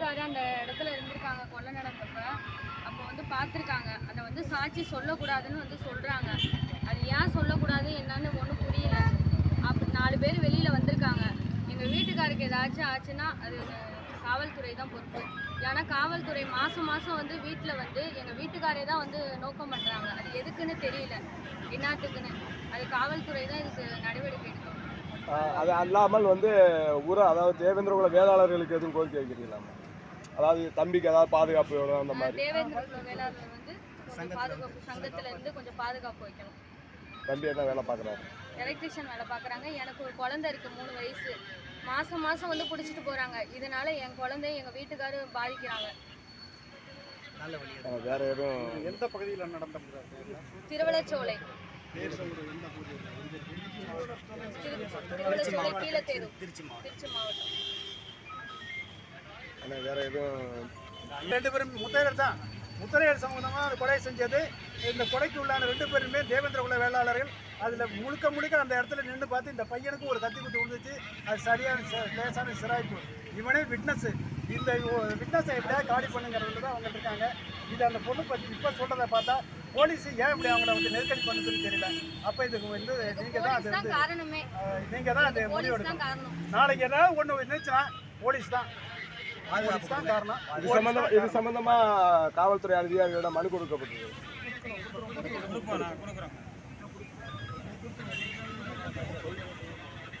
போலீஸ்காரர் அந்த இடத்துல இருந்திருக்காங்க கொலை நடந்தப்ப. அப்போ வந்து பார்த்துருக்காங்க அதை வந்து சாட்சி சொல்லக்கூடாதுன்னு வந்து சொல்கிறாங்க அது ஏன் சொல்லக்கூடாது என்னன்னு ஒன்றும் புரியல. அப்போ நாலு பேர் வெளியில் வந்திருக்காங்க. எங்கள் வீட்டுக்காருக்கு ஏதாச்சும் ஆச்சுன்னா அது காவல்துறை தான் பொறுப்பு. ஏன்னா காவல்துறை மாதம் மாதம் வந்து வீட்டில் வந்து எங்கள் வீட்டுக்காரே தான் வந்து நோக்கம் பண்ணுறாங்க அது எதுக்குன்னு தெரியல. என்னத்துக்குன்னு. அது காவல்துறை தான் இதுக்கு நடவடிக்கை எடுக்கணும் அது அல்லாமல் வந்து ஊர அதாவது தேவேந்திரகுல வேளாளர்களுக்கு எதுவும் கோரிக்கை வைக்கிறீங்களா அதாவது தம்பிக்கு ஏதாவது பாதுகாப்பு வேணும் அந்த மாதிரி. தேவேந்திர குல வேளாளர் வந்து கொஞ்சம் பாதுகாப்பு சங்கத்துல இருந்து கொஞ்சம் பாதுகாப்பு வைக்கணும். தம்பி என்ன வேலை பார்க்குறாரு? எலக்ட்ரிஷியன் வேலை பார்க்குறாங்க. எனக்கு ஒரு குழந்தை இருக்கு மூணு வயசு. மாசம் மாசம் வந்து பிடிச்சிட்டு போறாங்க. இதனால என் குழந்தை எங்க வீட்டுக்காரு பாதிக்கிறாங்க. வேற எதுவும் எந்த பகுதியில் நடந்த திருவள்ளச்சோலை. திரு- திருவள்ளச்சோலை கீழத்தேரு. திருச்சி மாவட்டம். ஆனால் வேற எதுவும் ரெண்டு பேரும் முத்தையர் தான். முத்தையர் சம்பந்தமாக கொலை செஞ்சது. இந்த கொலைக்கு உள்ளான ரெண்டு பேருமே தேவேந்திர குல வேளாளர்கள். அதில் முழுக்க முழுக்க அந்த இடத்துல நின்று பார்த்து இந்த பையனுக்கு ஒரு கத்தி குத்து விழுந்துச்சு. அது சரியான லேசான சிராய்ப்பு. இவனே விட்னஸ் இந்த விட்னஸை எப்படியா காலி பண்ணுங்கிறது தான் அவங்க இருக்காங்க. இது அந்த பொண்ணு பற்றி இப்போ சொல்கிறத பார்த்தா போலீஸ் ஏன் இப்படி அவங்கள வந்து நெருக்கடி பண்ணுதுன்னு தெரியல. அப்போ இதுக்கு வந்து நீங்கள் தான் அது வந்து நீங்கள் தான் அது முடிவு எடுக்கணும். நாளைக்கு ஏதாவது ஒன்று இருந்துச்சுன்னா போலீஸ் தான். காரணம் இது சம்பந்தமா இது சம்பந்தமா காவல்துறை அதிகாரிகளிடம் மனு கொடுக்கப்பட்டது.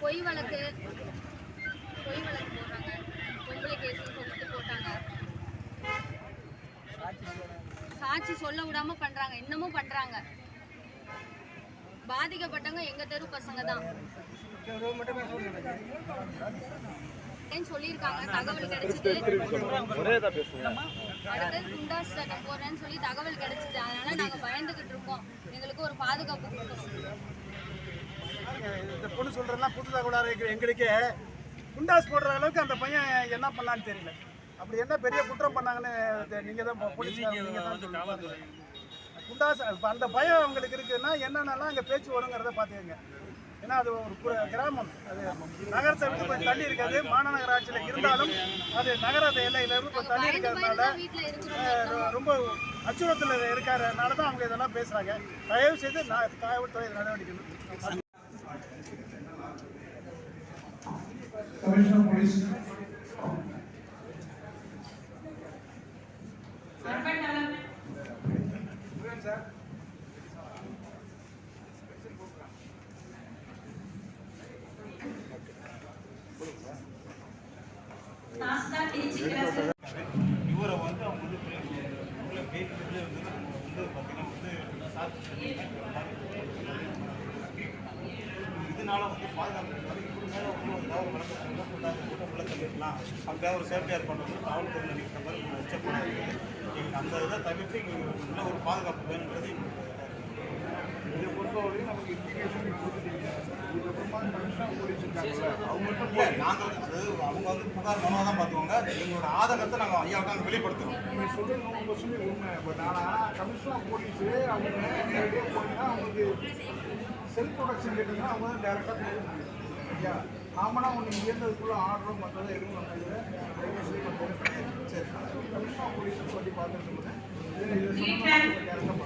பொய் வழக்கு பொய் வழக்கு போடுறாங்க. பொம்பளை கேஸ்னு சொல்லிட்டு போட்டாங்க. சாட்சி சொல்ல விடாம பண்றாங்க. இன்னமும் பண்றாங்க. பாதிக்கப்பட்டவங்க எங்க தெரு பசங்க தான். சொல்லியிருக்காங்க. தகவல் பேசுங்க. அடுத்தது குண்டாஸ் சட்டம் போடுறேன்னு சொல்லி தகவல் கிடைச்சிது. அதனால நாங்க பயந்துகிட்டு இருக்கோம். எங்களுக்கு ஒரு பாதுகாப்பு கொடுக்கணும் இந்த பொண்ணு சொல்றதெல்லாம் புது தகவலாக இருக்கு எங்களுக்கே. குண்டாஸ் போடுற அளவுக்கு அந்த பையன் என்ன பண்ணலான்னு தெரியல. அப்படி என்ன பெரிய குற்றம் பண்ணாங்கன்னு நீங்க தான் போலீஸ் நீங்க தான் சொல்லணும். குண்டாஸ் அந்த பயம் அவங்களுக்கு இருக்குன்னா என்னென்னலாம் அங்கே பேச்சு வருங்கிறத பார்த்துக்கங்க. ஏன்னா அது ஒரு கிராமம். அது நகரத்தை விட்டு கொஞ்சம் தள்ளி இருக்காது மாநகராட்சியில் இருந்தாலும் அது நகரத்தை எல்லையிலிருந்து கொஞ்சம் தள்ளி இருக்கிறதுனால ரொம்ப அச்சுறுத்தல் இருக்கிறதுனால தான் அவங்க இதெல்லாம் பேசுகிறாங்க தயவு செய்து நான் காவல்துறை நடவடிக்கை எடுக்கணும். Commissioner of Police. இவரை வந்து அவங்க வந்து உள்ள கேட்கறதுல வந்து பார்த்தீங்கன்னா வந்து இதனால வந்து பாதுகாப்பு இதுக்கு மேலே வந்து ஒரு ஏதாவது ஒரு வழக்கு சொல்லக்கூடாது கூட உள்ள தள்ளிடலாம். அப்படியே ஒரு சேஃப்டியாக பண்ணுறது காவல்துறையில் நிற்கிற மாதிரி ஒரு உச்சப்படாது எங்களுக்கு அந்த இதை தவிர்த்து எங்களுக்கு உள்ள ஒரு பாதுகாப்பு எங்களுக்கு இதை பொறுத்தவரையும் நமக்கு இன்டிகேஷன் கொடுத்துட்டீங்க இதுக்கப்புறமா கமிஷனர் போலீஸ் இருக்காங்கல்ல அவங்க மட்டும் இல்லை நாங்கள் அதாவது அவங்க வந்து புகார் மனுவாக தான் பார்த்துவாங்க எங்களோட ஆதங்கத்தை நாங்கள் நாங்கள் வெளிப்படுத்துகிறோம் நீங்கள் சொல்றது நூறு பர்சன்ட் உண்மை. பட் ஆனால் கமிஷனர் போலீஸ் அவங்க நேரடியாக போனீங்கன்னா அவங்களுக்கு செல்ஃப் ப்ரொடக்ஷன் கேட்டிங்கன்னா அவங்க தான் டேரெக்டாக கொடுக்க முடியும் ஐயா காமனாக ஒன்று இங்கேருந்ததுக்குள்ள ஆர்டரும் இது கிடையாது. சரி. கமிஷனர் போலீஸ் சொல்லி பார்த்துட்டு சம்மந்தமாக டேரெக்டாக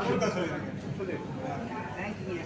கொடுக்க சொல்லிடுங்க. சொல்லி தேங்க்யூ